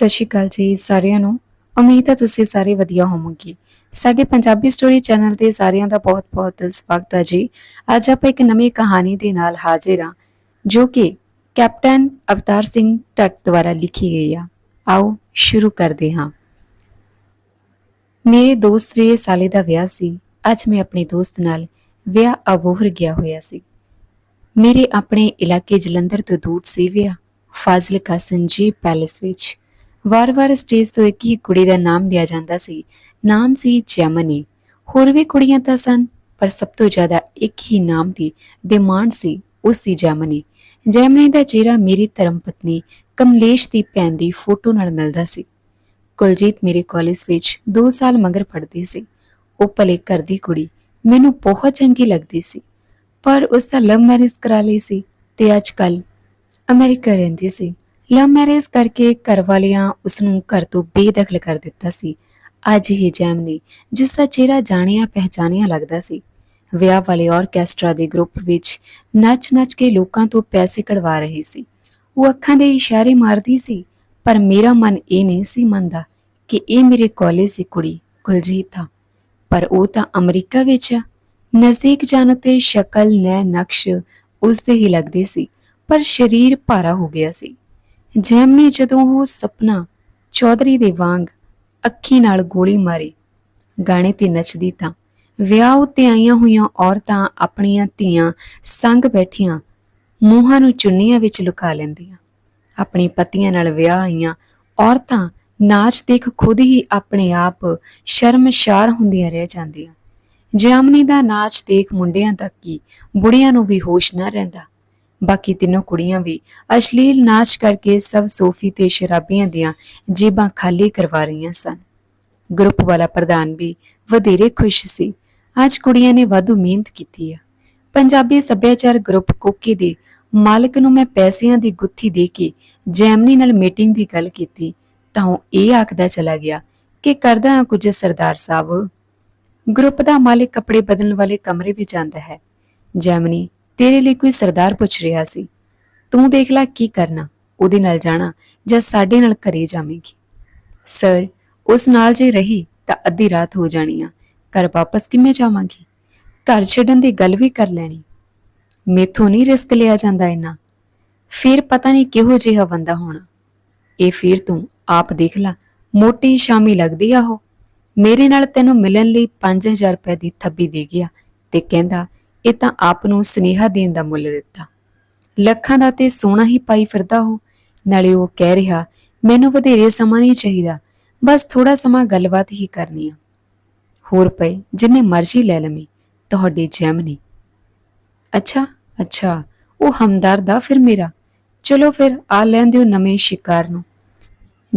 ਸਤਿ ਸ਼੍ਰੀ ਅਕਾਲ ਜੀ ਸਾਰਿਆਂ ਨੂੰ। ਉਮੀਦ ਹੈ ਤੁਸੀਂ ਸਾਰੇ ਵਧੀਆ ਹੋਵੋਗੇ। ਸਾਡੇ ਪੰਜਾਬੀ ਸਟੋਰੀ ਚੈਨਲ ਤੇ ਸਾਰਿਆਂ ਦਾ ਬਹੁਤ-ਬਹੁਤ ਸਵਾਗਤ ਹੈ ਜੀ। ਅੱਜ ਆਪਾਂ ਇੱਕ ਨਵੀਂ ਕਹਾਣੀ ਦੇ ਨਾਲ ਹਾਜ਼ਰ ਹਾਂ, ਜੋ ਕਿ ਕੈਪਟਨ ਅਵਤਾਰ ਸਿੰਘ ਟੱਟ ਦੁਆਰਾ ਲਿਖੀ ਗਈ ਆ। ਆਓ ਸ਼ੁਰੂ ਕਰਦੇ ਹਾਂ। ਮੇਰੇ ਦੋਸਤ ਦੇ ਸਾਲੇ ਦਾ ਵਿਆਹ ਸੀ। ਅੱਜ ਮੈਂ ਆਪਣੇ ਦੋਸਤ ਨਾਲ ਵਿਆਹ ਅਬੋਹਰ ਗਿਆ ਹੋਇਆ ਸੀ। ਮੇਰੇ ਆਪਣੇ ਇਲਾਕੇ ਜਲੰਧਰ ਤੋਂ ਦੂਰ ਸੀ ਵਿਆਹ। ਫਾਜ਼ਿਲਕਾ ਸੰਜੀਵ ਪੈਲੇਸ ਵਿੱਚ ਵਾਰ-ਵਾਰ ਸਟੇਜ ਤੋਂ ਇੱਕ ਹੀ ਕੁੜੀ ਦਾ ਨਾਮ ਲਿਆ ਜਾਂਦਾ ਸੀ। ਨਾਮ ਸੀ ਜੈਮਨੀ। ਹੋਰ ਵੀ ਕੁੜੀਆਂ ਤਾਂ ਸਨ, ਪਰ ਸਭ ਤੋਂ ਜ਼ਿਆਦਾ ਇੱਕ ਹੀ ਨਾਮ ਦੀ ਡਿਮਾਂਡ ਸੀ, ਉਸ ਦੀ ਜੈਮਨੀ। ਜੈਮਨੀ ਦਾ ਚਿਹਰਾ ਮੇਰੀ ਧਰਮ ਪਤਨੀ ਕਮਲੇਸ਼ ਦੀ ਭੈਣ ਦੀ ਫੋਟੋ ਨਾਲ ਮਿਲਦਾ ਸੀ। ਕੁਲਜੀਤ ਮੇਰੇ ਕਾਲਜ ਵਿੱਚ 2 ਸਾਲ ਮਗਰ ਪੜ੍ਹਦੀ ਸੀ। ਉਹ ਭਲੇ ਘਰ ਦੀ ਕੁੜੀ, ਮੈਨੂੰ ਬਹੁਤ ਚੰਗੀ ਲੱਗਦੀ ਸੀ। ਪਰ ਉਸ ਦਾ ਲਵ ਮੈਰਿਜ ਕਰਾ ਲਈ ਸੀ ਤੇ ਅੱਜ ਕੱਲ ਅਮਰੀਕਾ ਰਹਿੰਦੀ ਸੀ। ਲਵ ਮੈਰਿਜ ਕਰਕੇ ਘਰ ਵਾਲਿਆਂ ਉਸ ਨੂੰ ਘਰ ਤੋਂ ਬੇਦਖਲ ਕਰ ਦਿੱਤਾ ਸੀ। ਅੱਜ ਹੀ ਜੈਮਨੀ ਜਿਸ ਦਾ ਚਿਹਰਾ ਜਾਣਿਆ ਪਹਿਚਾਨਿਆ ਲੱਗਦਾ ਸੀ। ਵਿਆਹ ਵਾਲੇ ਆਰਕੈਸਟਰਾ ਦੇ ਗਰੁੱਪ ਵਿੱਚ ਨੱਚ-ਨੱਚ ਕੇ ਲੋਕਾਂ ਤੋਂ ਪੈਸੇ ਕਢਵਾ ਰਹੀ ਸੀ। ਉਹ ਅੱਖਾਂ ਦੇ ਇਸ਼ਾਰੇ ਮਾਰਦੀ ਸੀ, ਪਰ ਮੇਰਾ ਮਨ ਇਹ ਨਹੀਂ ਸੀ ਮੰਨਦਾ ਕਿ ਇਹ ਮੇਰੇ ਕਾਲਜ ਦੀ ਕੁੜੀ ਕੁਲਜੀਤ ਆ ਪਰ ਉਹ ਤਾਂ ਅਮਰੀਕਾ ਵਿੱਚ ਆ। ਨਜ਼ਦੀਕ ਜਾਣ ਤੇ ਸ਼ਕਲ ਨੈ ਨਕਸ਼ ਉਸ ਦੇ ਹੀ ਲੱਗਦੇ ਸੀ, ਪਰ ਸਰੀਰ ਭਾਰਾ ਹੋ ਗਿਆ ਸੀ। ਜੈਮਨੀ ਜਦੋਂ ਉਹ ਸੁਪਨਾ ਚੌਧਰੀ ਦੇ ਵਾਂਗ ਅੱਖੀ ਨਾਲ ਗੋਲੀ ਮਾਰੀ, ਗਾਣੇ ਤੇ ਨੱਚਦੀ ਤਾਂ ਵਿਆਹ ਉੱਤੇ ਆਈਆਂ ਹੋਈਆਂ ਔਰਤਾਂ ਆਪਣੀਆਂ ਧੀਆਂ ਸੰਗ ਬੈਠੀਆਂ ਮੂੰਹਾਂ ਨੂੰ ਚੁੰਨੀਆਂ ਵਿੱਚ ਲੁਕਾ ਲੈਂਦੀਆਂ। ਆਪਣੇ ਪਤੀਆਂ ਨਾਲ ਵਿਆਹ ਆਈਆਂ ਔਰਤਾਂ ਨਾਚ ਦੇਖ ਖੁਦ ਹੀ ਆਪਣੇ ਆਪ ਸ਼ਰਮਸ਼ਾਰ ਹੁੰਦੀਆਂ ਰਹਿ ਜਾਂਦੀਆਂ। ਜਾਮਨੀ ਦਾ ਨਾਚ ਦੇਖ ਮੁੰਡਿਆਂ ਤੱਕ ਕੀ ਬੁੜੀਆਂ ਨੂੰ ਵੀ ਹੋਸ਼ ਨਾ ਰਹਿੰਦਾ। ਬਾਕੀ ਤਿੰਨੋਂ ਕੁੜੀਆਂ ਵੀ ਅਸ਼ਲੀਲ ਨਾਚ ਕਰਕੇ ਸਭ ਸੋਫੀ ਤੇ ਸ਼ਰਾਬੀਆਂ ਦੀਆਂ ਜੇਬਾਂ ਖਾਲੀ ਕਰਵਾ ਰਹੀਆਂ ਸਨ। ਗਰੁੱਪ ਵਾਲਾ ਪ੍ਰਧਾਨ ਵੀ ਵਧੇਰੇ ਖੁਸ਼ ਸੀ। ਅੱਜ ਕੁੜੀਆਂ ਨੇ ਵਾਧੂ ਮਿਹਨਤ ਕੀਤੀ ਆ। ਪੰਜਾਬੀ ਸੱਭਿਆਚਾਰ ਗਰੁੱਪ ਕੋਕੀ ਦੇ ਮਾਲਕ ਨੂੰ ਮੈਂ ਪੈਸਿਆਂ ਦੀ ਗੁੱਥੀ ਦੇ ਕੇ ਜੈਮਨੀ ਨਾਲ ਮੀਟਿੰਗ ਦੀ ਗੱਲ ਕੀਤੀ ਤਾਂ ਉਹ ਇਹ ਆਖਦਾ ਚਲਾ ਗਿਆ ਕਿ ਕਰਦਾ ਹਾਂ ਕੁਝ ਸਰਦਾਰ ਸਾਹਿਬ। ਗਰੁੱਪ ਦਾ ਮਾਲਕ ਕੱਪੜੇ ਬਦਲਣ ਵਾਲੇ ਕਮਰੇ ਵਿੱਚ ਜਾਂਦਾ ਹੈ। ਜੈਮਨੀ ਤੇਰੇ ਲਈ ਕੋਈ ਸਰਦਾਰ ਪੁੱਛ ਰਿਹਾ ਸੀ। ਤੂੰ ਦੇਖ ਲੈ ਕੀ ਕਰਨਾ, ਉਹਦੇ ਨਾਲ ਜਾਣਾ ਜਾਂ ਸਾਡੇ ਨਾਲ ਘਰੇ ਜਾਵੇਂਗੀ। ਸਰ, ਉਸ ਨਾਲ ਜੇ ਰਹੀ ਤਾਂ ਅੱਧੀ ਰਾਤ ਹੋ ਜਾਣੀ ਆ। ਘਰ ਵਾਪਸ ਕਿਵੇਂ ਜਾਵਾਂਗੀ? ਘਰ ਛੱਡਣ ਦੀ ਗੱਲ ਵੀ ਕਰ ਲੈਣੀ। ਮੇਥੋਂ ਨਹੀਂ ਰਿਸਕ ਲਿਆ ਜਾਂਦਾ ਇੰਨਾ। ਫਿਰ ਪਤਾ ਨਹੀਂ ਕਿਹੋ ਜਿਹਾ ਬੰਦਾ ਹੋਣਾ। ਇਹ ਫਿਰ ਤੂੰ ਆਪ ਦੇਖ ਲੈ, ਮੋਟੀ ਸ਼ਾਮੀ ਲੱਗਦੀ ਆ ਉਹ। ਮੇਰੇ ਨਾਲ ਤੈਨੂੰ ਮਿਲਣ ਲਈ 5000 ਰੁਪਏ ਦੀ ਥੱਬੀ ਦੇ ਗਿਆ ਤੇ ਕਹਿੰਦਾ ਇਹ ਤਾਂ ਆਪ ਨੂੰ ਸੁਨੇਹਾ ਦੇਣ ਦਾ ਮੁੱਲ ਦਿੱਤਾ। ਲੱਖਾਂ ਦਾ ਤੇ ਸੋਨਾ ਹੀ ਪਾਈ ਫਿਰਦਾ ਉਹ। ਨਾਲੇ ਉਹ ਕਹਿ ਰਿਹਾ, ਮੈਨੂੰ ਵਧੇਰੇ ਸਮਾਂ ਨਹੀਂ ਚਾਹੀਦਾ। ਬਸ ਥੋੜਾ ਸਮਾਂ ਗੱਲਬਾਤ ਹੀ ਕਰਨੀ ਆ। ਹੋਰ ਪਏ ਜਿੰਨੇ ਮਰਜ਼ੀ ਲੈ ਲਵੀਂ, ਤੁਹਾਡੀ ਜੈਮਨੀ ਅੱਛਾ ਅੱਛਾ, ਉਹ ਹਮਦਰਦ ਆ ਫਿਰ ਮੇਰਾ। ਚਲੋ ਫਿਰ, ਆ ਲੈਣ ਦਿਓ ਨਵੇਂ ਸ਼ਿਕਾਰ ਨੂੰ।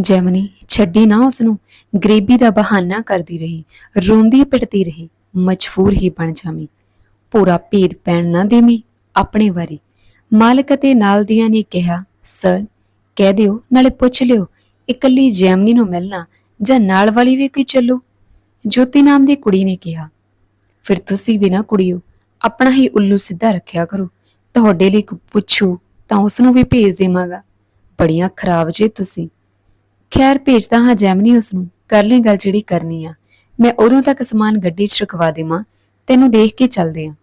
ਜੈਮਨੀ, ਛੱਡੀ ਨਾ ਉਸ ਨੂੰ ਗਰੀਬੀ ਦਾ ਬਹਾਨਾ ਕਰਦੀ ਰਹੀ, ਰੋਂਦੀ ਪਿਟਦੀ ਰਹੀ, ਮਜਬੂਰ ਹੀ ਬਣ ਜਾਵੀਂ। ਪੂਰਾ ਭੇਦ ਪੈਣ ਨਾ ਦੇਵੀਂ, ਆਪਣੇ ਵਾਰੀ। ਮਾਲਕ ਅਤੇ ਨਾਲ ਦੀਆਂ ਨੇ ਕਿਹਾ, ਸਰ, ਕਹਿ ਦਿਓ, ਨਾਲੇ ਪੁੱਛ ਲਿਓ, ਇਕੱਲੀ ਜੈਮਨੀ ਨੂੰ ਮਿਲਣਾ ਜਾਂ ਨਾਲ ਵਾਲੀ ਵੀ ਕੋਈ ਚੱਲੋ? ਜੋਤੀ ਨਾਮ ਦੀ ਕੁੜੀ ਨੇ ਕਿਹਾ, ਫਿਰ ਤੁਸੀਂ ਵੀ ਨਾ ਕੁੜੀਓ, ਆਪਣਾ ਹੀ ਉੱਲੂ ਸਿੱਧਾ ਰੱਖਿਆ ਕਰੋ। ਤੁਹਾਡੇ ਲਈ ਕੋਈ ਪੁੱਛੂ ਤਾਂ ਉਸ ਨੂੰ ਵੀ ਭੇਜ ਦੇਵਾਂਗਾ। ਬੜੀਆਂ ਖਰਾਬ ਜੇ ਤੁਸੀਂ। ਖੈਰ, ਭੇਜਦਾ ਹਾਂ ਜੈਮਨੀ ਉਸ ਨੂੰ ਕਰ ਲਈ ਗੱਲ ਜਿਹੜੀ ਕਰਨੀ ਆ। ਮੈਂ ਉਦੋਂ ਤੱਕ ਸਮਾਨ ਗੱਡੀ 'ਚ ਰਖਵਾ ਦੇਵਾਂ। ਤੈਨੂੰ ਦੇਖ ਕੇ ਚੱਲਦੇ ਆ।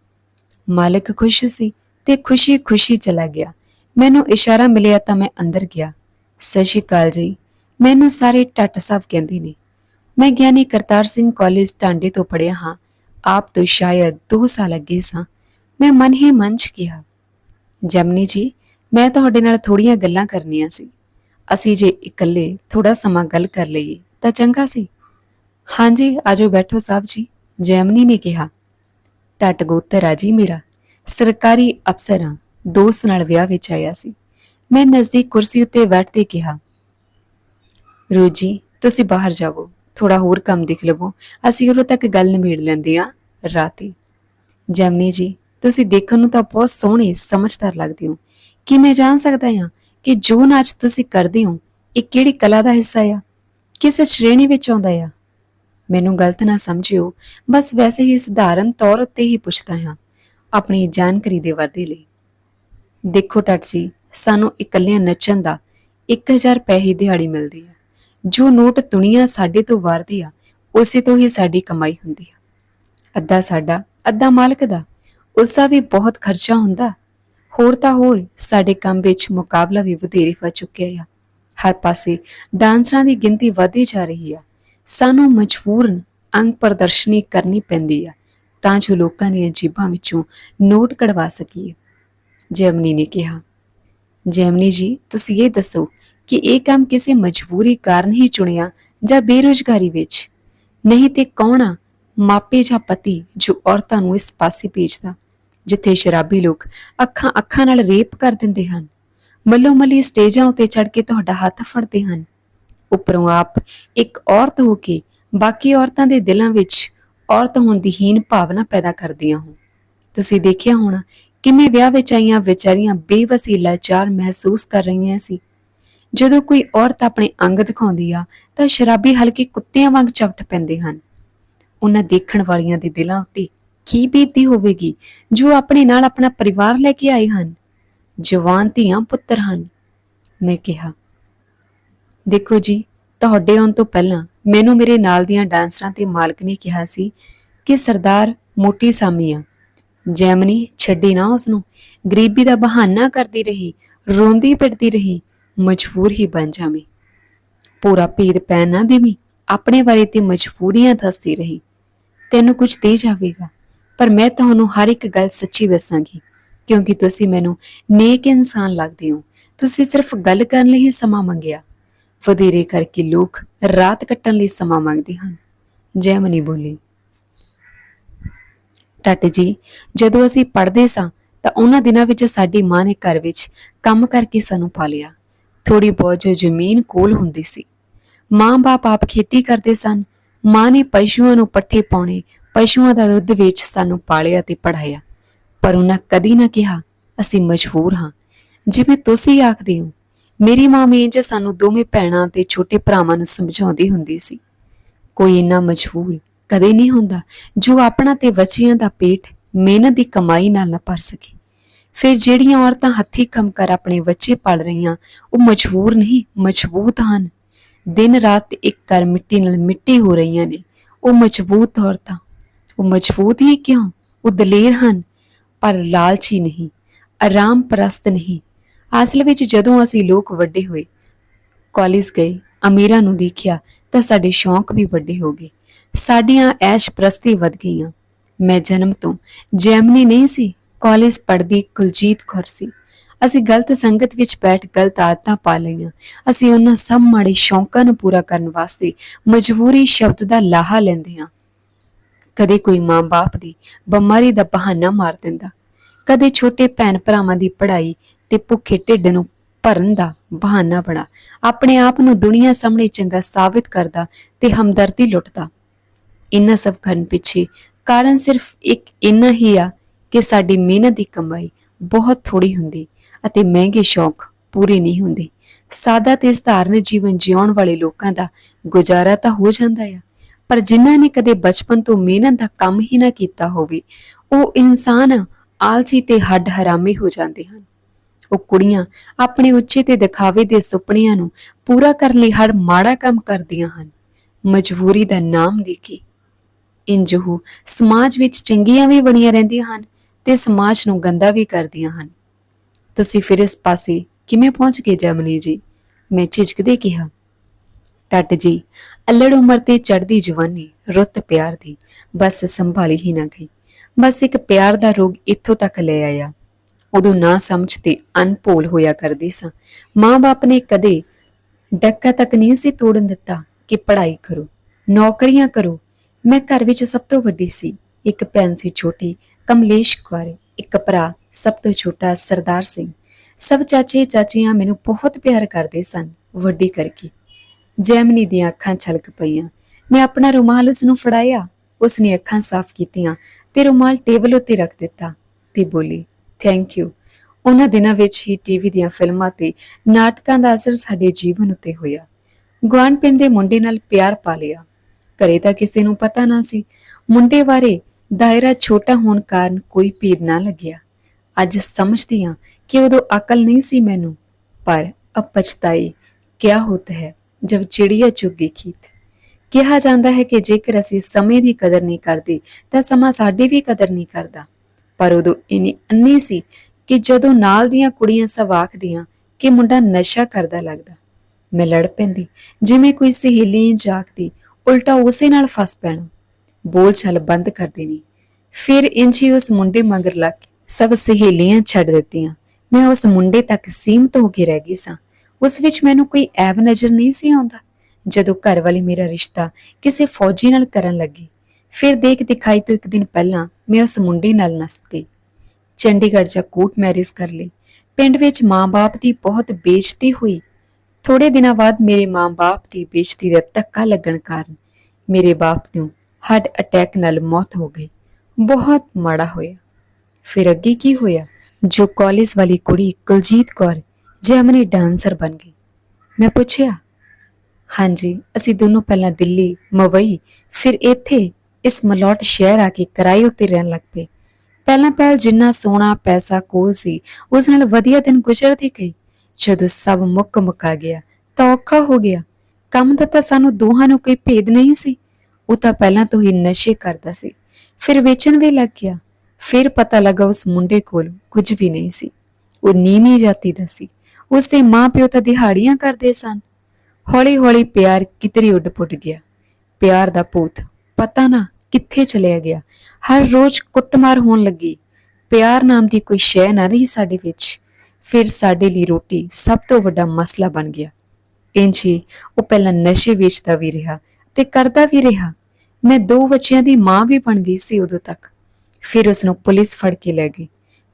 ਮਾਲਕ ਖੁਸ਼ ਸੀ ਤੇ ਖੁਸ਼ੀ-ਖੁਸ਼ੀ ਚਲਾ ਗਿਆ। ਮੈਨੂੰ ਇਸ਼ਾਰਾ ਮਿਲਿਆ ਤਾਂ ਮੈਂ ਅੰਦਰ ਗਿਆ। ਸਤਿ ਸ਼੍ਰੀ ਅਕਾਲ ਜੀ। ਮੈਨੂੰ ਸਾਰੇ ਟੱਟ ਸਾਹਿਬ ਕਹਿੰਦੇ ਨੇ, ਮੈਂ ਗਿਆਨੀ ਕਰਤਾਰ ਸਿੰਘ ਕਾਲਜ ਟਾਂਡੇ ਤੋਂ ਪੜ੍ਹਿਆ ਹਾਂ। ਆਪ ਤੋਂ ਸ਼ਾਇਦ 2 ਸਾਲ ਅੱਗੇ ਸਾਂ। ਮੈਂ ਮਨ ਹੀ ਮਨ 'ਚ ਕਿਹਾ, ਜਮਨੀ ਜੀ, ਮੈਂ ਤੁਹਾਡੇ ਨਾਲ ਥੋੜੀਆਂ ਗੱਲਾਂ ਕਰਨੀਆਂ ਸੀ। ਅਸੀਂ ਜੇ ਇਕੱਲੇ ਥੋੜਾ ਸਮਾਂ ਗੱਲ ਕਰ ਲਈਏ ਤਾਂ ਚੰਗਾ ਸੀ। ਹਾਂਜੀ, ਆਜੋ ਬੈਠੋ ਸਾਹਿਬ ਜੀ, ਜੈਮਨੀ ਨੇ ਕਿਹਾ। ਟੱਟ ਗੋਤਰ ਆ ਜੀ ਮੇਰਾ। ਸਰਕਾਰੀ ਅਫਸਰ ਹਾਂ। ਦੋਸਤ ਨਾਲ ਵਿਆਹ ਵਿੱਚ ਆਇਆ ਸੀ। ਮੈਂ ਨਜ਼ਦੀਕ ਕੁਰਸੀ ਉੱਤੇ ਬੈਠਦੇ ਕਿਹਾ, ਰੋਜੀ, ਤੁਸੀਂ ਬਾਹਰ ਜਾਵੋ। ਥੋੜਾ ਹੋਰ ਕੰਮ ਦੇਖ ਲਵੋ। ਅਸੀਂ ਉਦੋਂ ਤੱਕ ਗੱਲ ਨਿਬੇੜ ਲੈਂਦੇ ਆ ਰਾਤੀ। ਜਮਨੀ ਜੀ, ਤੁਸੀਂ ਦੇਖਣ ਨੂੰ ਤਾਂ ਬਹੁਤ ਸੋਹਣੇ, ਸਮਝਦਾਰ ਲੱਗਦੇ ਹੋ। ਕੀ ਮੈਂ ਜਾਣ ਸਕਦਾ ਹਾਂ ਕਿ ਜੋ ਨਾਚ ਤੁਸੀਂ ਕਰਦੇ ਹੋ, ਇਹ ਕਿਹੜੀ ਕਲਾ ਦਾ ਹਿੱਸਾ ਆ? ਕਿਸ ਸ਼੍ਰੇਣੀ ਵਿੱਚ ਆਉਂਦਾ ਆ? ਮੈਨੂੰ ਗਲਤ ਨਾ ਸਮਝਿਓ, ਬਸ ਵੈਸੇ ਹੀ ਸਧਾਰਨ ਤੌਰ ਉੱਤੇ ਹੀ ਪੁੱਛਦਾ ਹਾਂ, ਆਪਣੀ ਜਾਣਕਾਰੀ ਦੇ ਵਾਧੇ ਲਈ। ਦੇਖੋ ਟੱਟ ਜੀ, ਸਾਨੂੰ ਇਕੱਲਿਆਂ ਨੱਚਣ ਦਾ 1000 ਰੁਪਏ ਹੀ ਦਿਹਾੜੀ ਮਿਲਦੀ ਹੈ ਜੋ ਨੋਟ ਦੁਨੀਆ ਸਾਡੇ ਤੋਂ ਵਾਰਦੀ ਆ, ਉਸੇ ਤੋਂ ਹੀ ਸਾਡੀ ਕਮਾਈ ਹੁੰਦੀ ਆ। ਅੱਧਾ ਸਾਡਾ, ਅੱਧਾ ਮਾਲਕ ਦਾ, ਉਸ ਦਾ ਵੀ ਬਹੁਤ ਖਰਚਾ ਹੁੰਦਾ। ਹੋਰ ਤਾਂ ਹੋਰ, ਸਾਡੇ ਕੰਮ ਵਿੱਚ ਮੁਕਾਬਲਾ ਵੀ ਵਧੇਰੇ ਹੋ ਚੁੱਕਿਆ ਆ। ਹਰ ਪਾਸੇ ਡਾਂਸਰਾਂ ਦੀ ਗਿਣਤੀ ਵਧਦੀ ਜਾ ਰਹੀ ਆ। ਸਾਨੂੰ ਮਜਬੂਰਨ ਅੰਗ ਪ੍ਰਦਰਸ਼ਨੀ ਕਰਨੀ ਪੈਂਦੀ ਆ, ਤਾਂ ਜੋ ਲੋਕਾਂ ਦੀਆਂ ਜੀਬਾਂ ਵਿੱਚੋਂ ਨੋਟ ਕਢਵਾ ਸਕੀਏ। ਜੈਮਨੀ ਨੇ ਕਿਹਾ, ਜੈਮਨੀ ਜੀ, ਤੁਸੀਂ ਇਹ ਦੱਸੋ ਕਿ ਇਹ ਕੰਮ ਕਿਸੇ ਮਜਬੂਰੀ ਕਾਰਨ ਹੀ ਚੁਣਿਆ ਜਾਂ ਬੇਰੁਜ਼ਗਾਰੀ ਵਿੱਚ? ਨਹੀਂ ਤੇ ਕੌਣ ਆ ਮਾਪੇ ਜਾਂ ਪਤੀ ਜੋ ਔਰਤਾਂ ਨੂੰ ਇਸ ਪਾਸੇ ਭੇਜਦਾ, ਜਿੱਥੇ ਸ਼ਰਾਬੀ ਲੋਕ ਅੱਖਾਂ ਅੱਖਾਂ ਨਾਲ ਰੇਪ ਕਰ ਦਿੰਦੇ ਹਨ? ਮੱਲੋ ਮੱਲੀ ਸਟੇਜਾਂ ਉੱਤੇ ਚੜ ਕੇ ਤੁਹਾਡਾ ਹੱਥ ਫੜਦੇ ਹਨ? ਉੱਪਰੋਂ ਆਪ ਇੱਕ ਔਰਤ ਹੋ ਕੇ ਬਾਕੀ ਔਰਤਾਂ ਦੇ ਦਿਲਾਂ ਵਿੱਚ ਔਰਤ ਹੋਣ ਦੀ ਹੀਨ ਭਾਵਨਾ ਪੈਦਾ ਕਰਦੀਆਂ ਹੋ ਤੁਸੀਂ ਦੇਖਿਆ ਹੋਣਾ ਕਿਵੇਂ ਵਿਆਹ ਵਿੱਚ ਆਈਆਂ ਵਿਚਾਰੀਆਂ ਬੇਵਸੀ ਲਾਚਾਰ ਮਹਿਸੂਸ ਕਰ ਰਹੀਆਂ ਸੀ। ਜਦੋਂ ਕੋਈ ਔਰਤ ਆਪਣੇ ਅੰਗ ਦਿਖਾਉਂਦੀ ਆ ਤਾਂ ਸ਼ਰਾਬੀ ਹਲਕੇ ਕੁੱਤਿਆਂ ਵਾਂਗ ਚਪਟ ਪੈਂਦੇ ਹਨ। ਉਹਨਾਂ ਦੇਖਣ ਵਾਲੀਆਂ ਦੇ ਦਿਲਾਂ ਉੱਤੇ ਕੀ ਬੀਤੀ ਹੋਵੇਗੀ ਜੋ ਆਪਣੇ ਨਾਲ ਆਪਣਾ ਪਰਿਵਾਰ ਲੈ ਕੇ ਆਏ ਹਨ। ਜਵਾਨ ਧੀਆਂ ਪੁੱਤਰ ਹਨ, ਮੈਂ ਕਿਹਾ ਦੇਖੋ ਜੀ, ਤੁਹਾਡੇ ਆਉਣ ਤੋਂ ਪਹਿਲਾਂ ਮੈਨੂੰ ਮੇਰੇ ਨਾਲ ਦੀਆਂ ਡਾਂਸਰਾਂ ਤੇ ਮਾਲਕ ਨੇ ਕਿਹਾ ਸੀ ਕਿ ਸਰਦਾਰ ਮੋਟੀ ਸਾਮੀ ਆ। ਜੈਮਨੀ ਛੱਡੀ ਨਾ ਉਸ ਨੂੰ ਗਰੀਬੀ ਦਾ ਬਹਾਨਾ ਕਰਦੀ ਰਹੀ, ਰੋਂਦੀ ਪਿੱਟਦੀ ਰਹੀ, ਮਜਬੂਰ ਹੀ ਬਣ ਜਾਵੇਂ। ਪੂਰਾ ਭੇਦ ਪੈਣ ਨਾ ਦੇਵੀਂ ਆਪਣੇ ਬਾਰੇ ਤੇ ਮਜਬੂਰੀਆਂ ਦੱਸਦੀ ਰਹੀ। ਤੈਨੂੰ ਕੁਝ ਦੇ ਜਾਵੇਗਾ, ਪਰ ਮੈਂ ਤੁਹਾਨੂੰ ਹਰ ਇੱਕ ਗੱਲ ਸੱਚੀ ਦੱਸਾਂਗੀ, ਕਿਉਂਕਿ ਤੁਸੀਂ ਮੈਨੂੰ ਨੇਕ ਇਨਸਾਨ ਲੱਗਦੇ ਹੋ। ਤੁਸੀਂ ਸਿਰਫ ਗੱਲ ਕਰਨ ਲਈ ਹੀ ਸਮਾਂ ਮੰਗਿਆ। ਵਧੇਰੇ ਕਰਕੇ ਲੋਕ ਰਾਤ ਕੱਟਣ ਲਈ ਸਮਾਂ ਮੰਗਦੇ ਹਨ। ਜੈਮਨੀ ਬੋਲੀ। ਟੱਟ ਜੀ, ਜਦੋਂ ਅਸੀਂ ਪੜ੍ਹਦੇ ਸਾਂ, ਤਾਂ ਉਹਨਾਂ ਦਿਨਾਂ ਵਿੱਚ ਸਾਡੀ ਮਾਂ ਨੇ ਘਰ ਵਿੱਚ ਕੰਮ ਕਰਕੇ ਸਾਨੂੰ ਪਾਲਿਆ। ਥੋੜੀ ਬਹੁਤ ਜੋ ਜ਼ਮੀਨ ਕੋਲ ਹੁੰਦੀ ਸੀ। ਮਾਂ-ਬਾਪ ਆਪ ਖੇਤੀ ਕਰਦੇ ਸਨ। ਮਾਂ ਨੇ ਪਸ਼ੂਆਂ ਨੂੰ ਪੱਠੇ ਪਾਉਣੇ, ਪਸ਼ੂਆਂ ਦਾ ਦੁੱਧ ਵੇਚ ਸਾਨੂੰ ਪਾਲਿਆ ਤੇ ਪੜਾਇਆ ਪਰ ਉਹਨਾਂ ਕਦੀ ਨਾ ਕਿਹਾ, ਅਸੀਂ ਮਜਬੂਰ ਹਾਂ। ਜਿਵੇਂ ਤੁਸੀਂ ਆਖਦੇ ਹੋ ਮੇਰੀ ਮਾਂ ਵੀ ਸਾਨੂੰ ਦੋਵੇਂ ਭੈਣਾਂ ਤੇ ਛੋਟੇ ਭਰਾਵਾਂ ਨੂੰ ਸਮਝਾਉਂਦੀ ਹੁੰਦੀ ਸੀ। ਕੋਈ ਇੰਨਾ ਮਜਬੂਰ ਕਦੇ ਨਹੀਂ ਹੁੰਦਾ ਜੋ ਆਪਣਾ ਤੇ ਬੱਚਿਆਂ ਦਾ ਪੇਟ ਮਿਹਨਤ ਦੀ ਕਮਾਈ ਨਾਲ ਨਾ ਭਰ ਸਕੇ। ਫਿਰ ਜਿਹੜੀਆਂ ਔਰਤਾਂ ਹੱਥੀਂ ਕੰਮ ਕਰ ਆਪਣੇ ਬੱਚੇ ਪਾਲ ਰਹੀਆਂ, ਉਹ ਮਜਬੂਰ ਨਹੀਂ, ਮਜ਼ਬੂਤ ਹਨ। ਦਿਨ ਰਾਤ ਇੱਕ ਕਰ ਮਿੱਟੀ ਨਾਲ ਮਿੱਟੀ ਹੋ ਰਹੀਆਂ ਨੇ। ਉਹ ਮਜ਼ਬੂਤ ਔਰਤਾਂ। ਉਹ ਮਜ਼ਬੂਤ ਹੀ ਕਿਉਂ? ਉਹ ਦਲੇਰ ਹਨ। ਪਰ ਲਾਲਚੀ ਨਹੀਂ, ਆਰਾਮ ਪ੍ਰਸਤ ਨਹੀਂ। ਅਸਲ ਵਿੱਚ ਜਦੋਂ ਅਸੀਂ ਲੋਕ ਵੱਡੇ ਹੋਏ ਕਾਲਜ ਗਏ, ਅਮੀਰਾਂ ਨੂੰ ਦੇਖਿਆ ਤਾਂ ਸਾਡੇ ਸ਼ੌਂਕ ਵੀ ਵੱਡੇ ਹੋ ਗਏ। ਸਾਡੀਆਂ ਐਸ਼ ਪ੍ਰਸਤੀ ਵੱਧ ਗਈਆਂ। ਮੈਂ ਜਨਮ ਤੋਂ ਜੈਮਨੀ ਨਹੀਂ ਸੀ ਕਾਲਜ ਪੜ੍ਹਦੀ ਕੁਲਜੀਤ ਕੌਰ ਸੀ। ਅਸੀਂ ਗਲਤ ਸੰਗਤ ਵਿੱਚ ਬੈਠ ਗਲਤ ਆਦਤਾਂ ਪਾ ਲਈਆਂ। ਅਸੀਂ ਉਹਨਾਂ ਸਭ ਮਾੜੇ ਸ਼ੌਂਕਾਂ ਨੂੰ ਪੂਰਾ ਕਰਨ ਵਾਸਤੇ ਮਜਬੂਰੀ ਸ਼ਬਦ ਦਾ ਲਾਹਾ ਲੈਂਦੇ ਹਾਂ। ਕਦੇ ਕੋਈ ਮਾਂ-ਬਾਪ ਦੀ ਬਿਮਾਰੀ ਦਾ ਬਹਾਨਾ ਮਾਰ ਦਿੰਦਾ। ਕਦੇ ਛੋਟੇ ਭੈਣ ਭਰਾਵਾਂ ਦੀ ਪੜ੍ਹਾਈ ਤੇ ਭੁੱਖੇ ਢਿੱਡ ਨੂੰ ਭਰਨ ਦਾ ਬਹਾਨਾ ਬਣਾ। ਆਪਣੇ ਆਪ ਨੂੰ ਦੁਨੀਆ ਸਾਹਮਣੇ ਚੰਗਾ ਸਾਬਿਤ ਕਰਦਾ ਤੇ ਹਮਦਰਦੀ ਲੁੱਟਦਾ। ਇਨ੍ਹਾਂ ਸਭ ਕਰਨ ਪਿੱਛੇ ਕਾਰਨ ਸਿਰਫ ਇੱਕ ਇੰਨਾ ਹੀ ਆ ਕਿ ਸਾਡੀ ਮਿਹਨਤ ਦੀ ਕਮਾਈ ਬਹੁਤ ਥੋੜੀ ਹੁੰਦੀ ਅਤੇ ਮਹਿੰਗੇ ਸ਼ੌਕ ਪੂਰੇ ਨਹੀਂ ਹੁੰਦੇ। ਸਾਦਾ ਤੇ ਸਧਾਰਨ ਜੀਵਨ ਜਿਉਣ ਵਾਲੇ ਲੋਕਾਂ ਦਾ ਗੁਜ਼ਾਰਾ ਤਾਂ ਹੋ ਜਾਂਦਾ ਆ, ਪਰ ਜਿਨ੍ਹਾਂ ਨੇ ਕਦੇ ਬਚਪਨ ਤੋਂ ਮਿਹਨਤ ਦਾ ਕੰਮ ਹੀ ਨਾ ਕੀਤਾ ਹੋਵੇ, ਉਹ ਇਨਸਾਨ ਆਲਸੀ ਤੇ ਹੱਡ ਹਰਾਮੀ ਹੋ ਜਾਂਦੇ ਹਨ। ਉਹ ਕੁੜੀਆਂ ਆਪਣੇ ਉੱਚੇ ਤੇ ਦਿਖਾਵੇ ਦੇ ਸੁਪਨਿਆਂ ਨੂੰ ਪੂਰਾ ਕਰਨ ਲਈ ਹਰ ਮਾੜਾ ਕੰਮ ਕਰਦੀਆਂ ਹਨ। ਮਜਬੂਰੀ ਦਾ ਨਾਮ ਦੇ ਕੇ ਇੰਜ ਉਹ ਸਮਾਜ ਵਿੱਚ ਚੰਗੀਆਂ ਵੀ ਬਣੀਆਂ ਰਹਿੰਦੀਆਂ ਹਨ ਤੇ ਸਮਾਜ ਨੂੰ ਗੰਦਾ ਵੀ ਕਰਦੀਆਂ ਹਨ। ਤੁਸੀਂ ਫਿਰ ਇਸ ਪਾਸੇ ਕਿਵੇਂ ਪਹੁੰਚ ਗਏ ਜਮਨੀ ਜੀ? ਮੈਂ ਝਿਜਕਦੇ ਕਿਹਾ। ਟੱਟ ਜੀ, ਅਲੜ ਉਮਰ ਤੇ ਚੜਦੀ ਜਵਾਨੀ ਰੁੱਤ ਪਿਆਰ ਦੀ ਬਸ ਸੰਭਾਲੀ ਹੀ ਨਾ ਗਈ। ਬਸ ਇੱਕ ਪਿਆਰ ਦਾ ਰੋਗ ਇੱਥੋਂ ਤੱਕ ਲੈ ਆਇਆ। ਉਦੋਂ ਨਾ ਸਮਝ ਤੇ ਅਨਭੋਲ ਹੋਇਆ ਕਰਦੀ ਸਾਂ। ਮਾਂ-ਬਾਪ ਨੇ ਕਦੇ ਡੱਕਾ ਤੱਕ ਨਹੀਂ ਸੀ ਤੋੜਨ ਦਿੱਤਾ ਕਿ ਪੜ੍ਹਾਈ ਕਰੋ, ਨੌਕਰੀਆਂ ਕਰੋ। ਮੈਂ ਘਰ ਵਿੱਚ ਸਭ ਤੋਂ ਵੱਡੀ ਸੀ, ਇੱਕ ਭੈਣ ਸੀ ਛੋਟੀ, ਕਮਲੇਸ਼ ਕੌਰ, ਇੱਕ ਭਰਾ, ਸਭ ਤੋਂ ਛੋਟਾ ਸਰਦਾਰ ਸਿੰਘ। ਸਭ ਚਾਚੇ ਚਾਚੀਆਂ ਮੈਨੂੰ ਬਹੁਤ ਪਿਆਰ ਕਰਦੇ ਸਨ, ਵੱਡੀ ਕਰਕੇ। ਜੈਮਨੀ ਦੀਆਂ ਅੱਖਾਂ ਛਲਕ ਪਈਆਂ। ਮੈਂ ਆਪਣਾ ਰੁਮਾਲ ਉਸ ਨੂੰ ਫੜਾਇਆ। ਉਸ ਨੇ ਅੱਖਾਂ ਸਾਫ਼ ਕੀਤੀਆਂ ਤੇ ਰੁਮਾਲ ਟੇਬਲ ਉੱਤੇ ਰੱਖ ਦਿੱਤਾ ਤੇ ਬੋਲੀ ਥੈਂਕ ਯੂ ਉਹਨਾਂ ਦਿਨਾਂ ਵਿੱਚ ਹੀ ਟੀਵੀ ਦੀਆਂ ਫਿਲਮਾਂ ਤੇ ਨਾਟਕਾਂ ਦਾ ਅਸਰ ਸਾਡੇ ਜੀਵਨ ਉੱਤੇ ਹੋਇਆ। ਗੁਆਂਢ ਪਿੰਡ ਦੇ ਮੁੰਡੇ ਨਾਲ ਪਿਆਰ ਪਾ ਲਿਆ। ਘਰੇ ਤਾਂ ਕਿਸੇ ਨੂੰ ਪਤਾ ਨਾ ਸੀ। ਮੁੰਡੇ ਬਾਰੇ ਦਾਇਰਾ ਛੋਟਾ ਹੋਣ ਕਾਰਨ ਕੋਈ ਭੇਦ ਨਾ ਲੱਗਿਆ। ਅੱਜ ਸਮਝਦੀ ਹਾਂ ਕਿ ਉਦੋਂ ਅਕਲ ਨਹੀਂ ਸੀ ਮੈਨੂੰ, ਪਰ ਅਬ ਕਿਆ ਹੋਤਾ ਹੈ ਜਬ ਚਿੜੀਆ ਚੁੱਗੀ ਖੀਤ। ਕਿਹਾ ਜਾਂਦਾ ਹੈ ਕਿ ਜੇਕਰ ਅਸੀਂ ਸਮੇਂ ਦੀ ਕਦਰ ਨਹੀਂ ਕਰਦੇ, ਤਾਂ ਸਮਾਂ ਸਾਡੀ ਵੀ ਕਦਰ ਨਹੀਂ ਕਰਦਾ। ਪਰ ਉਦੋਂ ਇੰਨੀ ਅੰਨੀ ਸੀ ਕਿ ਜਦੋਂ ਨਾਲ ਦੀਆਂ ਕੁੜੀਆਂ ਸਭ ਆਖਦੀਆਂ ਕਿ ਮੁੰਡਾ ਨਸ਼ਾ ਕਰਦਾ ਲੱਗਦਾ, ਮੈਂ ਲੜ ਪੈਂਦੀ, ਜਿਵੇਂ ਕੋਈ ਸਹੇਲੀ ਜਾਗਦੀ, ਉਲਟਾ ਉਸੇ ਨਾਲ ਫਸ ਪੈਣਾ। ਬੋਲ ਛਲ ਬੰਦ ਕਰ ਦੇਣੀ। ਫਿਰ ਇੰਝ ਹੀ ਉਸ ਮੁੰਡੇ ਮਗਰ ਲੱਗ ਕੇ ਸਭ ਸਹੇਲੀਆਂ ਛੱਡ ਦਿੱਤੀਆਂ। ਮੈਂ ਉਸ ਮੁੰਡੇ ਤੱਕ ਸੀਮਤ ਹੋ ਕੇ ਰਹਿ ਗਈ ਸਾਂ। ਉਸ ਵਿੱਚ ਮੈਨੂੰ ਕੋਈ ਐਬ ਨਜ਼ਰ ਨਹੀਂ ਸੀ ਆਉਂਦਾ। ਜਦੋਂ ਘਰ ਵਾਲੀ ਮੇਰਾ ਰਿਸ਼ਤਾ ਕਿਸੇ ਫੌਜੀ ਨਾਲ ਕਰਨ ਲੱਗੀ ਫਿਰ ਦੇਖ ਦਿਖਾਈ ਤੋਂ ਇੱਕ ਦਿਨ ਪਹਿਲਾਂ ਮੈਂ ਉਸ ਮੁੰਡੇ ਨਾਲ ਨਸ ਗਈ। ਚੰਡੀਗੜ੍ਹ ਜਾ ਕੋਟ ਮੈਰਿਜ ਕਰ ਲਈ। ਪਿੰਡ ਵਿੱਚ ਮਾਂ-ਬਾਪ ਦੀ ਬਹੁਤ ਬੇਇੱਜ਼ਤੀ ਹੋਈ। ਥੋੜੇ ਦਿਨਾਂ ਬਾਅਦ ਮੇਰੇ ਮਾਂ-ਬਾਪ ਦੀ ਬੇਇੱਜ਼ਤੀ ਦਾ ਧੱਕਾ ਲੱਗਣ ਕਾਰਨ ਮੇਰੇ ਬਾਪ ਨੂੰ ਹਾਰਟ ਅਟੈਕ ਨਾਲ ਮੌਤ ਹੋ ਗਈ। ਬਹੁਤ ਮਾੜਾ ਹੋਇਆ। ਫਿਰ ਅੱਗੇ ਕੀ ਹੋਇਆ? ਜੋ ਕਾਲਜ ਵਾਲੀ ਕੁੜੀ ਕੁਲਜੀਤ ਕੌਰ ਜੈਮਨੀ ਡਾਂਸਰ ਬਣ ਗਈ। ਮੈਂ ਪੁੱਛਿਆ, ਹਾਂਜੀ, ਅਸੀਂ ਦੋਨੋਂ ਪਹਿਲਾਂ ਦਿੱਲੀ, ਮੁੰਬਈ, ਫਿਰ ਇੱਥੇ ਇਸ ਮਲੋਟ ਸ਼ਹਿਰ ਆ ਕੇ ਕਿਰਾਏ ਉੱਤੇ ਰਹਿਣ ਲੱਗ ਪਏ ਪਹਿਲਾਂ ਪਹਿਲ ਜਿੰਨਾ ਸੋਨਾ ਪੈਸਾ ਕੋਲ ਸੀ, ਉਸ ਨਾਲ ਵਧੀਆ ਦਿਨ ਗੁਜ਼ਰਦੇ ਗਏ। ਜਦੋਂ ਸਭ ਮੁੱਕ ਮੁਕਾ ਗਿਆ, ਤਾਂ ਔਖਾ ਹੋ ਗਿਆ। ਕੰਮ ਦਾ ਤਾਂ ਸਾਨੂੰ ਦੋਹਾਂ ਨੂੰ ਕੋਈ ਭੇਦ ਨਹੀਂ ਸੀ। ਉਹ ਤਾਂ ਪਹਿਲਾਂ ਤੋਂ ਹੀ ਨਸ਼ੇ ਕਰਦਾ ਸੀ। ਫਿਰ ਵੇਚਣ ਵੀ ਲੱਗ ਗਿਆ। ਫਿਰ ਪਤਾ ਲੱਗਾ ਉਸ ਮੁੰਡੇ ਕੋਲ ਕੁਝ ਵੀ ਨਹੀਂ ਸੀ। ਉਹ ਨੀਵੀਂ ਜਾਤੀ ਦਾ ਸੀ। ਉਸ ਦੇ ਮਾਪਿਓ ਤਾਂ ਦਿਹਾੜੀਆਂ ਕਰਦੇ ਸਨ। ਹੌਲੀ ਹੌਲੀ ਪਿਆਰ ਕਿਤਰੀ ਉੱਡ ਪੁੱਟ ਗਿਆ। ਪਿਆਰ ਦਾ ਭੂਤ ਪਤਾ ਨਾ ਕਿੱਥੇ ਚਲਿਆ ਗਿਆ। ਹਰ ਰੋਜ਼ ਕੁੱਟਮਾਰ ਹੋਣ ਲੱਗੀ। ਪਿਆਰ ਨਾਮ ਦੀ ਕੋਈ ਸ਼ੈ ਨਾ ਰਹੀ ਸਾਡੇ ਵਿੱਚ। ਫਿਰ ਸਾਡੇ ਲਈ ਰੋਟੀ ਸਭ ਤੋਂ ਵੱਡਾ ਮਸਲਾ ਬਣ ਗਿਆ। ਇੰਝ ਹੀ ਉਹ ਪਹਿਲਾਂ ਨਸ਼ੇ ਵੇਚਦਾ ਵੀ ਰਿਹਾ ਤੇ ਕਰਦਾ ਵੀ ਰਿਹਾ। ਮੈਂ ਦੋ ਬੱਚਿਆਂ ਦੀ ਮਾਂ ਵੀ ਬਣ ਗਈ ਸੀ ਉਦੋਂ ਤੱਕ। ਫਿਰ ਉਸ ਨੂੰ ਪੁਲਿਸ ਫੜ ਕੇ ਲੈ ਗਈ।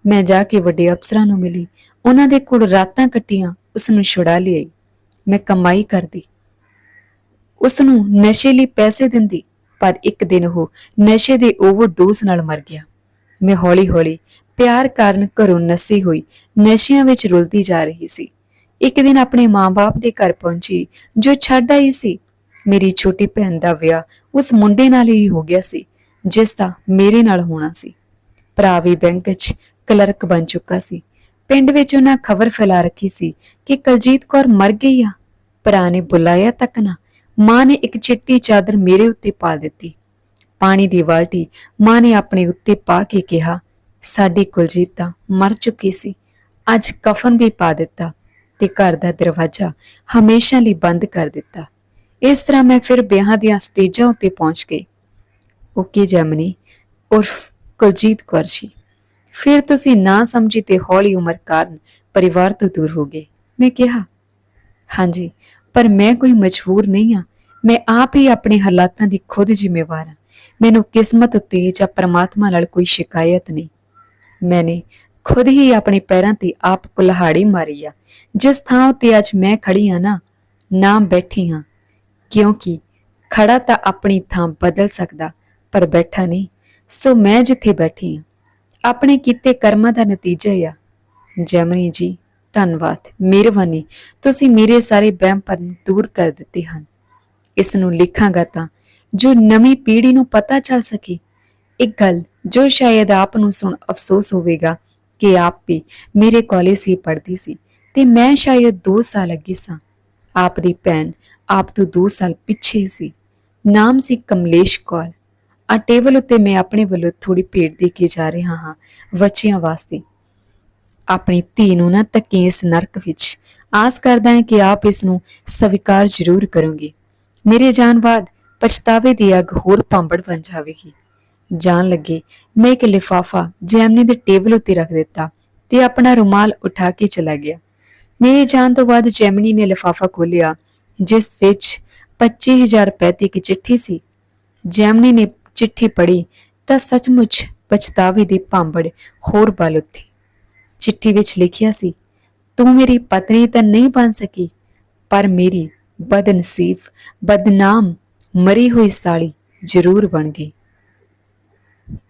ਮੈਂ ਜਾ ਕੇ ਵੱਡੇ ਅਫਸਰਾਂ ਨੂੰ ਮਿਲੀ। ਉਹਨਾਂ ਦੇ ਕੋਲ ਰਾਤਾਂ ਕੱਟੀਆਂ ਉਸ ਨੂੰ ਛੁਡਾ ਲਿਆਈ। ਮੈਂ ਕਮਾਈ ਕਰਦੀ। ਉਸ ਨੂੰ ਨਸ਼ੇ ਲਈ ਪੈਸੇ ਦਿੰਦੀ। ਪਰ ਇੱਕ ਦਿਨ ਉਹ ਨਸ਼ੇ ਦੇ ਓਵਰਡੋਜ਼ ਨਾਲ ਮਰ ਗਿਆ। ਮੈਂ ਹੌਲੀ-ਹੌਲੀ ਪਿਆਰ ਕਾਰਨ ਘਰੋਂ ਨਸੀ ਹੋਈ, ਨਸ਼ਿਆਂ ਵਿੱਚ ਰੁਲਦੀ ਜਾ ਰਹੀ ਸੀ। ਇੱਕ ਦਿਨ ਆਪਣੇ ਮਾਂ-ਬਾਪ ਦੇ ਘਰ ਪਹੁੰਚੀ, ਜੋ ਛੱਡ ਆਈ ਸੀ। ਮੇਰੀ ਛੋਟੀ ਭੈਣ ਦਾ ਵਿਆਹ ਉਸ ਮੁੰਡੇ ਨਾਲ ਹੀ ਹੋ ਗਿਆ ਸੀ, ਜਿਸ ਦਾ ਮੇਰੇ ਨਾਲ ਹੋਣਾ ਸੀ। ਭਰਾ ਵੀ ਬੈਂਕ 'ਚ ਕਲਰਕ ਬਣ ਚੁੱਕਾ ਸੀ। ਪਿੰਡ ਵਿੱਚ ਉਹਨਾਂ ਖਬਰ ਫੈਲਾ ਰੱਖੀ ਸੀ ਕਿ ਕਲਜੀਤ ਕੌਰ ਮਰ ਗਈ ਆ। ਭਰਾ ਨੇ ਬੁਲਾਇਆ ਤੱਕ ਨਾ ਮਾਂ ਨੇ ਇੱਕ ਚਿੱਟੀ ਚਾਦਰ ਮੇਰੇ ਉੱਤੇ ਪਾ ਦਿੱਤੀ। ਪਾਣੀ ਦੀ ਬਾਲਟੀ ਮਾਂ ਨੇ ਆਪਣੇ ਉੱਤੇ ਪਾ ਕੇ ਕਿਹਾ, ਸਾਡੀ ਕੁਲਜੀਤ ਤਾਂ ਮਰ ਚੁੱਕੀ ਸੀ। ਅੱਜ ਕਫਨ ਵੀ ਪਾ ਦਿੱਤਾ ਤੇ ਘਰ ਦਾ ਦਰਵਾਜ਼ਾ ਹਮੇਸ਼ਾ ਲਈ ਬੰਦ ਕਰ ਦਿੱਤਾ। ਇਸ ਤਰ੍ਹਾਂ ਮੈਂ ਫਿਰ ਵਿਆਹਾਂ ਦੀਆਂ ਸਟੇਜਾਂ ਉੱਤੇ ਪਹੁੰਚ ਗਈ। ਓਕੇ ਜਮਨੀ, ਉਰਫ ਕੁਲਜੀਤ ਕੌਰ ਜੀ। ਫਿਰ ਤੁਸੀਂ ਨਾ ਸਮਝੀ ਤੇ ਹੌਲੀ ਉਮਰ ਕਾਰਨ ਪਰਿਵਾਰ ਤੋਂ ਦੂਰ ਹੋ ਗਏ। ਮੈਂ ਕਿਹਾ, ਹਾਂਜੀ ਪਰ ਮੈਂ ਕੋਈ ਮਜਬੂਰ ਨਹੀਂ ਆ ਮੈਂ ਆਪ ਹੀ ਆਪਣੇ ਹਾਲਾਤਾਂ ਦੀ ਖੁਦ ਜ਼ਿੰਮੇਵਾਰ ਹਾਂ। ਮੈਨੂੰ ਕਿਸਮਤ ਉੱਤੇ ਜਾਂ ਪਰਮਾਤਮਾ ਨਾਲ ਕੋਈ ਸ਼ਿਕਾਇਤ ਨਹੀਂ। ਮੈਨੇ ਖੁਦ ਹੀ ਆਪਣੇ ਪੈਰਾਂ ਤੇ ਆਪ ਕੁਲਹਾੜੀ ਮਾਰੀ ਆ। ਜਿਸ ਥਾਂ ਉੱਤੇ ਅੱਜ ਮੈਂ ਖੜੀ ਆ ਨਾ ਨਾ ਬੈਠੀ ਹਾਂ। ਕਿਉਂਕਿ ਖੜਾ ਤਾਂ ਆਪਣੀ ਥਾਂ ਬਦਲ ਸਕਦਾ, ਪਰ ਬੈਠਾ ਨਹੀਂ। ਸੋ ਮੈਂ ਜਿੱਥੇ ਬੈਠੀ ਹਾਂ। ਆਪਣੇ ਕੀਤੇ ਕਰਮਾਂ ਦਾ ਨਤੀਜਾ ਆ। ਜਮਨੀ ਜੀ ਧੰਨਵਾਦ। ਮਿਹਰਬਾਨੀ ਤੁਸੀਂ ਮੇਰੇ ਸਾਰੇ ਵਹਿਮ ਭਰਮ ਦੂਰ ਕਰ ਦਿੱਤੇ ਹਨ। ਇਸ ਨੂੰ ਲਿਖਾਂਗਾ ਤਾਂ, ਜੋ ਨਵੀਂ ਪੀੜ੍ਹੀ ਨੂੰ ਪਤਾ ਚੱਲ ਸਕੇ। ਇੱਕ ਗੱਲ ਜੋ ਸ਼ਾਇਦ ਆਪ ਨੂੰ ਸੁਣ ਅਫਸੋਸ ਹੋਵੇਗਾ, ਕਿ ਆਪ ਵੀ ਮੇਰੇ ਕਾਲਜ ਹੀ ਪੜ੍ਹਦੀ ਸੀ, ਤੇ ਮੈਂ ਸ਼ਾਇਦ 2 ਸਾਲ ਅੱਗੇ ਸਾਂ। ਆਪ ਦੀ ਭੈਣ ਆਪ ਤੋਂ 2 ਸਾਲ ਪਿੱਛੇ ਸੀ। ਨਾਮ ਸੀ ਕਮਲੇਸ਼ ਕੌਰ। ਆ ਟੇਬਲ ਉੱਤੇ ਮੈਂ ਆਪਣੇ ਵੱਲੋਂ ਥੋੜੀ ਭੇਟ ਦੇ ਕੇ ਜਾ ਰਿਹਾ ਹਾਂ, ਬੱਚਿਆਂ ਵਾਸਤੇ। ਆਪਣੀ ਧੀ ਨੂੰ ਨਾ ਧੱਕੇ ਇਸ ਨਰਕ ਵਿੱਚ। ਆਸ ਕਰਦਾ ਹਾਂ ਕਿ ਆਪ ਇਸ ਨੂੰ ਸਵੀਕਾਰ ਜ਼ਰੂਰ ਕਰੋਗੇ। ਮੇਰੇ ਜਾਣ ਬਾਅਦ ਪਛਤਾਵੇ ਦੀ ਅੱਗ ਹੋਰ ਭਾਂਬੜ ਬਣ ਜਾਵੇਗੀ। ਜਾਣ ਲੱਗੇ ਮੈਂ ਇੱਕ ਲਿਫਾਫਾ ਜੈਮਨੀ ਦੇ ਟੇਬਲ ਉੱਤੇ ਰੱਖ ਦਿੱਤਾ ਤੇ ਆਪਣਾ ਰੁਮਾਲ ਉਠਾ ਕੇ ਚਲਾ ਗਿਆ। ਮੇਰੇ ਜਾਣ ਤੋਂ ਬਾਅਦ ਜੈਮਨੀ ਨੇ ਲਿਫਾਫਾ ਖੋਲ੍ਹਿਆ, ਜਿਸ ਵਿੱਚ 25000 ਰੁਪਏ ਦੀ ਇੱਕ ਚਿੱਠੀ ਸੀ। ਜੈਮਨੀ ਨੇ ਚਿੱਠੀ ਪੜ੍ਹੀ ਤਾਂ ਸੱਚਮੁੱਚ ਪਛਤਾਵੇ ਦੀ ਭਾਂਬੜ ਹੋਰ ਬਲ ਉੱਠੀ। ਚਿੱਠੀ ਵਿੱਚ ਲਿਖਿਆ ਸੀ, ਤੂੰ ਮੇਰੀ ਪਤਨੀ ਤਾਂ ਨਹੀਂ ਬਣ ਸਕੀ, ਪਰ ਮੇਰੀ ਬਦਨਸੀਬ, ਬਦਨਾਮ, ਮਰੀ ਹੋਈ ਸਾਲੀ ਜ਼ਰੂਰ ਬਣ ਗਈ।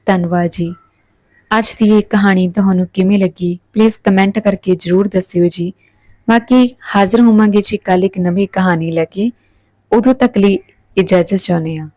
ਧੰਨਵਾਦ ਜੀ। ਅੱਜ ਦੀ ਇਹ ਕਹਾਣੀ ਤੁਹਾਨੂੰ ਕਿਵੇਂ ਲੱਗੀ? ਪਲੀਜ਼ ਕਮੈਂਟ ਕਰਕੇ ਜ਼ਰੂਰ ਦੱਸਿਓ ਜੀ। ਬਾਕੀ ਹਾਜ਼ਰ ਹੋਵਾਂਗੇ ਜੀ ਕੱਲ ਇੱਕ ਨਵੀਂ ਕਹਾਣੀ ਲੈ ਕੇ। ਉਦੋਂ ਤੱਕ ਲਈ ਇਜਾਜ਼ਤ ਚਾਹੁੰਦੇ ਹਾਂ।